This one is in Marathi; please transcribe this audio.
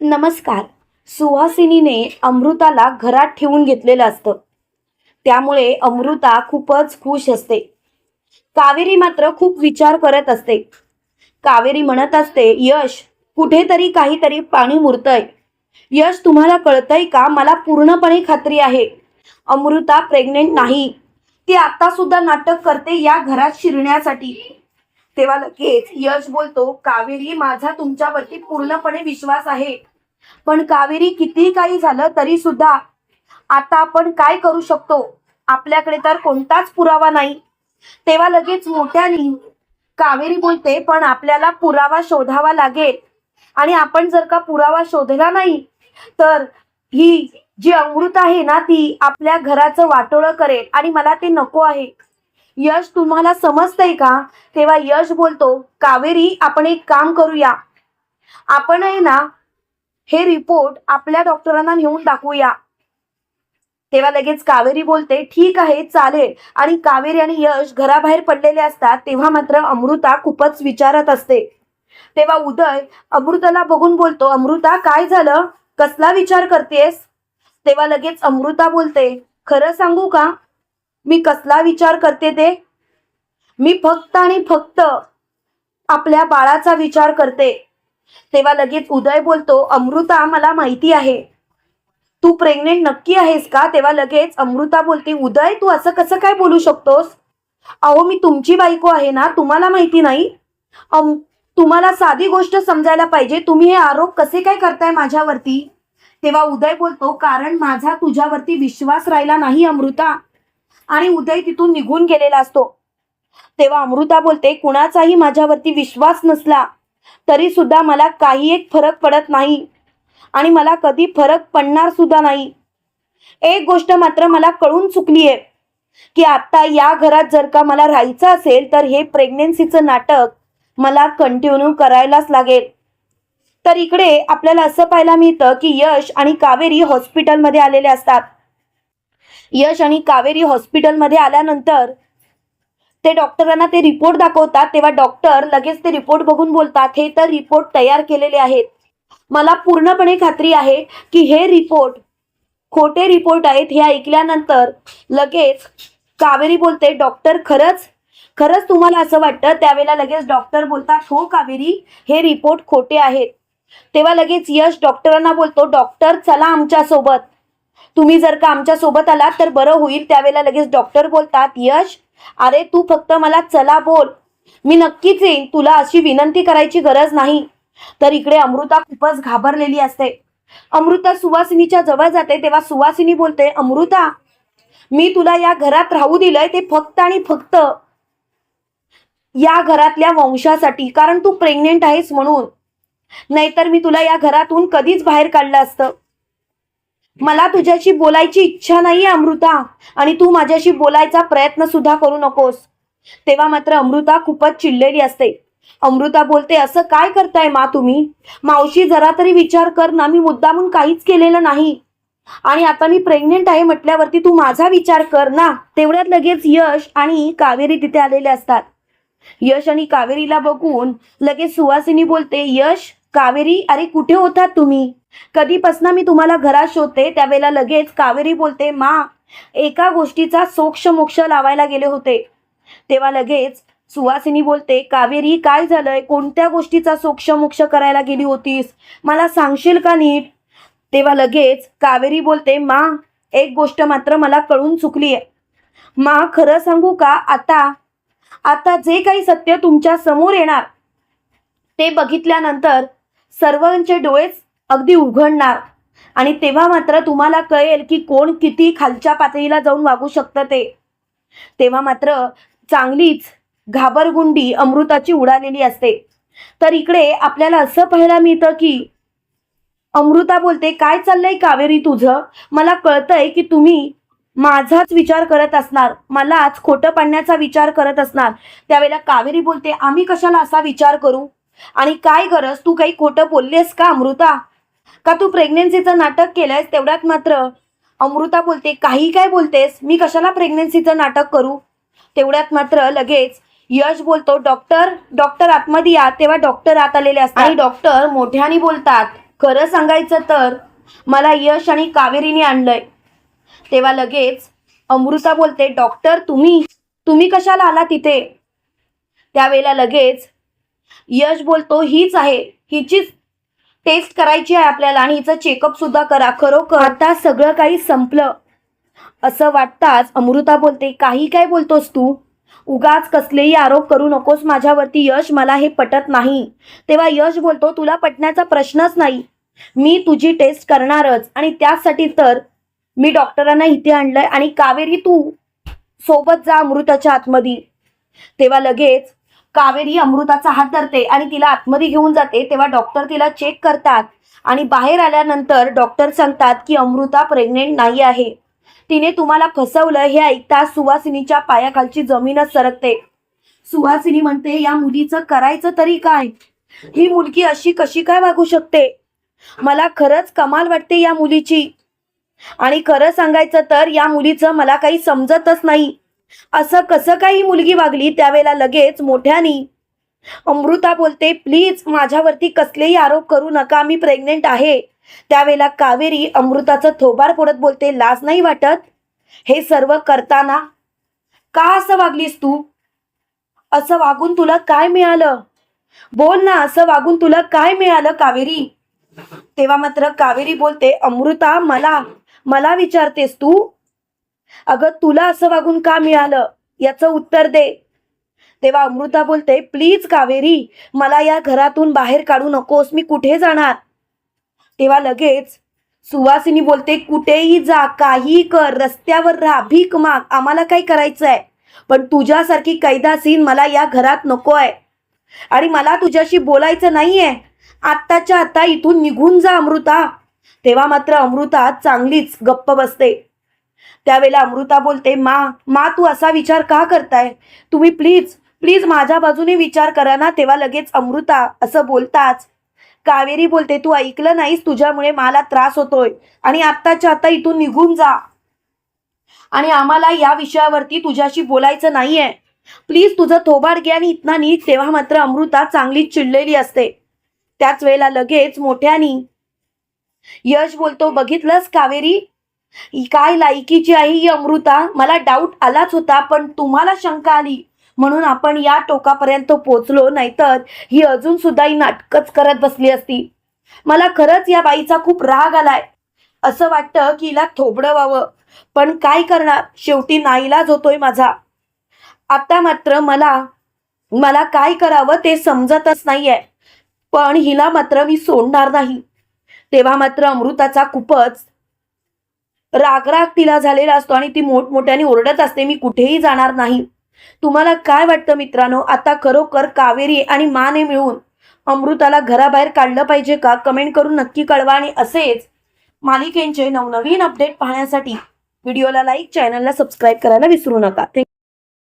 नमस्कार. सुहासिनीने अमृताला घरात ठेवून घेतलेलं असतं. त्यामुळे अमृता खूपच खुश असते. कावेरी मात्र खूप विचार करत असते. कावेरी म्हणत असते यश कुठेतरी काहीतरी पाणी मुरतंय. यश तुम्हाला कळतंय का? मला पूर्णपणे खात्री आहे. अमृता प्रेग्नेंट नाही. ती आता सुद्धा नाटक करते या घरात शिरण्यासाठी. तेव्हा लगेच यश बोलतो कावेरी माझा तुमच्यावरती पूर्णपणे विश्वास आहे. पण कावेरी किती काही झालं तरी सुद्धा आता आपण काय करू शकतो? आपल्याकडे तर कोणताच पुरावा नाही. तेव्हा लगेच मोठ्याने कावेरी बोलते पण आपल्याला पुरावा शोधावा लागेल. आणि आपण जर का पुरावा शोधला नाही तर ही जी अमृत आहे ना ती आपल्या घराचं वाटोळं करेल. आणि मला ते नको आहे. यश तुम्हाला समजतंय का? तेव्हा यश बोलतो कावेरी आपण एक काम करूया. आपण आहे ना हे रिपोर्ट आपल्या डॉक्टरांना नेऊन दाखवूया. तेव्हा लगेच कावेरी बोलते ठीक आहे चालेल. आणि कावेरी आणि यश घराबाहेर पडलेले असतात तेव्हा मात्र अमृता खूपच विचारत असते. तेव्हा उदय अमृताला बघून बोलतो अमृता काय झालं? कसला विचार करतेस? तेव्हा लगेच अमृता बोलते खरं सांगू का? मी कसला विचार करते ते? मी फक्त आणि फक्त आपल्या बाळाचा विचार करते. तेव्हा लगेच उदय बोलतो अमृता मला माहिती आहे. तू प्रेग्नेंट नक्की आहेस का? तेव्हा लगेच अमृता बोलते उदय तू असं कसं काय बोलू शकतोस? अहो मी तुमची बायको आहे ना तुम्हाला माहिती नाही? अम तुम्हाला साधी गोष्ट समजायला पाहिजे तुम्ही हे आरोप कसे काय करताय माझ्यावरती? तेव्हा उदय बोलतो कारण माझा तुझ्यावरती विश्वास राहिला नाही अमृता. आणि उदय तिथून निघून गेलेला असतो. तेव्हा अमृता बोलते कुणाचाही माझ्यावरती विश्वास नसला तरी सुद्धा मला काही एक फरक पडत नाही आणि मला कधी फरक पडणार सुद्धा नाही. एक गोष्ट मात्र मला कळून चुकली आहे की आता या घरात जर का मला राहायचं असेल तर हे प्रेग्नेन्सीचं नाटक मला कंटिन्यू करायलाच लागेल. तर इकडे आपल्याला असं पाहायला मिळतं की यश आणि कावेरी हॉस्पिटलमध्ये आलेले असतात. यश आणि कावेरी हॉस्पिटलमध्ये आल्यानंतर ते डॉक्टरांना ते रिपोर्ट दाखवतात तेव्हा डॉक्टर लगेच ते रिपोर्ट बघून बोलतात हे तर रिपोर्ट तयार केलेले आहेत. मला पूर्णपणे खात्री आहे की हे रिपोर्ट खोटे रिपोर्ट आहेत हे ऐकल्यानंतर लगेच कावेरी बोलते डॉक्टर खरंच खरंच तुम्हाला असं वाटतं? त्यावेळेला लगेच डॉक्टर बोलतात हो कावेरी हे रिपोर्ट खोटे आहेत. तेव्हा लगेच यश डॉक्टरांना बोलतो डॉक्टर चला आमच्यासोबत. तुम्ही जर का आमच्यासोबत आलात तर बरं होईल. त्यावेळेला लगेच डॉक्टर बोलतात यश अरे तू फक्त मला चला बोल. मी नक्कीच येईन. तुला अशी विनंती करायची गरज नाही. तर इकडे अमृता खूपच घाबरलेली असते. अमृता सुवासिनीच्या जवळ जाते. तेव्हा सुवासिनी बोलते अमृता मी तुला या घरात राहू दिलंय. ते फक्त आणि फक्त या घरातल्या वंशासाठी. कारण तू प्रेग्नेंट आहेस म्हणून. नाहीतर मी तुला या घरातून कधीच बाहेर काढलं असतं. मला तुझ्याशी बोलायची इच्छा नाही अमृता. आणि तू माझ्याशी बोलायचा प्रयत्न सुद्धा करू नकोस. तेव्हा मात्र अमृता खूपच चिडलेली असते. अमृता बोलते असं काय करताय मा तुम्ही? मावशी जरा तरी विचार कर ना मी मुद्दामून काहीच केलेलं नाही. आणि आता मी प्रेग्नेंट आहे म्हटल्यावरती तू माझा विचार कर ना. तेवढ्यात लगेच यश आणि कावेरी तिथे आलेले असतात. यश आणि कावेरीला बघून लगेच सुवासिनी बोलते यश कावेरी अरे कुठे होतात तुम्ही? कधीपासनं मी तुम्हाला घरात शोधते त्यावेळेला लगेच कावेरी बोलते मा एका गोष्टीचा सोक्ष मोक्ष लावायला गेले होते. तेव्हा लगेच सुवासिनी बोलते कावेरी काय झालंय? कोणत्या गोष्टीचा सोक्ष मोक्ष करायला गेली होतीस? मला सांगशील का नीट? तेव्हा लगेच कावेरी बोलते मा एक गोष्ट मात्र मला कळून चुकली आहे मा खरं सांगू का? आता आता जे काही सत्य तुमच्यासमोर येणार ते बघितल्यानंतर सर्वांचे डोळेच अगदी उघडणार. आणि तेव्हा मात्र तुम्हाला कळेल की कोण किती खालच्या पातळीला जाऊन वागू शकतं ते. तेव्हा मात्र चांगलीच घाबरगुंडी अमृताची उडालेली असते. तर इकडे आपल्याला असं पाहायला मिळतं की अमृता बोलते काय चाललंय कावेरी तुझं? मला कळतंय की तुम्ही माझाच विचार करत असणार. मलाच खोटं पाडण्याचा विचार करत असणार. त्यावेळेला कावेरी बोलते आम्ही कशाला असा विचार करू? आणि काय गरज? तू काही खोटं बोललीस का अमृता? का तू प्रेग्नेन्सीचं नाटक केलंयस तेवढ्यात मात्र? अमृता बोलते काही काय बोलतेस? मी कशाला प्रेग्नेन्सीचं नाटक करू? तेवढ्यात मात्र लगेच यश बोलतो डॉक्टर डॉक्टर आतमध्ये या. तेव्हा डॉक्टर आत आलेले असतात. आणि डॉक्टर मोठ्याने बोलतात खरं सांगायचं तर मला यश आणि कावेरीने आणलंय. तेव्हा लगेच अमृता बोलते डॉक्टर तुम्ही तुम्ही कशाला आला तिथे? त्यावेळेला लगेच यश बोलतो हीच आहे. हिचीच टेस्ट करायची आहे आपल्याला आणि हिचं चेकअप सुद्धा करा. खरोखर आता सगळं काही संपलं. असं वाटताच अमृता बोलते काही काय बोलतोस तू? उगाच कसलेही आरोप करू नकोस माझ्यावरती यश मला हे पटत नाही. तेव्हा यश बोलतो तुला पटण्याचा प्रश्नच नाही. मी तुझी टेस्ट करणारच आणि त्यासाठी तर मी डॉक्टरांना इथे आणलंय आणि कावेरी तू सोबत जा अमृताच्या आतमध्ये. तेव्हा लगेच कावेरी अमृताचा हात धरते आणि तिला आतमध्ये घेऊन जाते तेव्हा डॉक्टर तिला चेक करतात. आणि बाहेर आल्यानंतर डॉक्टर सांगतात की अमृता प्रेग्नेंट नाही आहे. तिने तुम्हाला फसवलं हे ऐकताच सुवासिनीच्या पायाखालची जमीनच सरकते. सुहासिनी म्हणते या मुलीचं करायचं तरी काय? ही मुलगी अशी कशी काय वागू शकते? मला खरंच कमाल वाटते या मुलीची. आणि खरं सांगायचं तर या मुलीचं मला काही समजतच नाही. असं कसं काही मुलगी वागली त्यावेळेला लगेच मोठ्यानी? अमृता बोलते प्लीज माझ्यावरती कसलेही आरोप करू नका मी प्रेग्नेंट आहे. त्यावेळेला कावेरी अमृताचं थोबार फोडत बोलते लाज नाही वाटत? हे सर्व करताना का असं वागलीस तू? असं वागून तुला काय मिळालं? बोल ना असं वागून तुला काय मिळालं कावेरी? तेव्हा मात्र कावेरी बोलते अमृता मला मला विचारतेस तू? अगं तुला असं वागून का मिळालं? याचं उत्तर दे. तेव्हा अमृता बोलते प्लीज कावेरी मला या घरातून बाहेर काढू नकोस मी कुठे जाणार? तेव्हा लगेच सुवासिनी बोलते कुठेही जा काही कर रस्त्यावर राहा भीक माग आम्हाला काय करायचं आहे पण तुझ्यासारखी कैदासीन मला या घरात नको आहे आणि मला तुझ्याशी बोलायचं नाहीये. आत्ताच्या आता इथून निघून जा अमृता. तेव्हा मात्र अमृता चांगलीच गप्प बसते. त्यावेळेला अमृता बोलते मा मा तू असा विचार का करताय? तुम्ही प्लीज प्लीज माझ्या बाजूने विचार करा ना तेव्हा लगेच अमृता असं बोलताच. कावेरी बोलते तू ऐकलं नाहीस तुझ्यामुळे मला त्रास होतोय आणि आत्ताच्या आता इथून निघून जा. आणि आम्हाला या विषयावरती तुझ्याशी बोलायचं नाहीये. प्लीज तुझं थोबाड घे आणि इथना नीट तेव्हा मात्र अमृता चांगलीच चिडलेली असते. त्याच वेळेला लगेच मोठ्यानी यश बोलतो बघितलंस कावेरी? काय लायकीची आहे ही अमृता? मला डाऊट आलाच होता पण तुम्हाला शंका आली. म्हणून आपण या टोकापर्यंत पोचलो नाहीतर ही अजून सुद्धा ही नाटकच करत बसली असती. मला खरंच या बाईचा खूप राग आलाय. असं वाटतं की हिला थोबडं व्हावं. पण काय करणार? शेवटी नाईलाज होतोय माझा. आता मात्र मला मला काय करावं ते समजतच नाहीये. पण हिला मात्र मी सोडणार नाही. तेव्हा मात्र अमृताचा खूपच रागराग तिला झालेला असतो आणि ती मोठमोठ्याने ओरडत असते मी कुठेही जाणार नाही. तुम्हाला काय वाटतं मित्रांनो? आता खरोखर कावेरी आणि माने मिळून अमृताला घराबाहेर काढलं पाहिजे का? कमेंट करून नक्की कळवा आणि असेच मालिकेंचे नवनवीन अपडेट पाहण्यासाठी व्हिडिओला लाईक चॅनलला सबस्क्राईब करायला विसरू नका.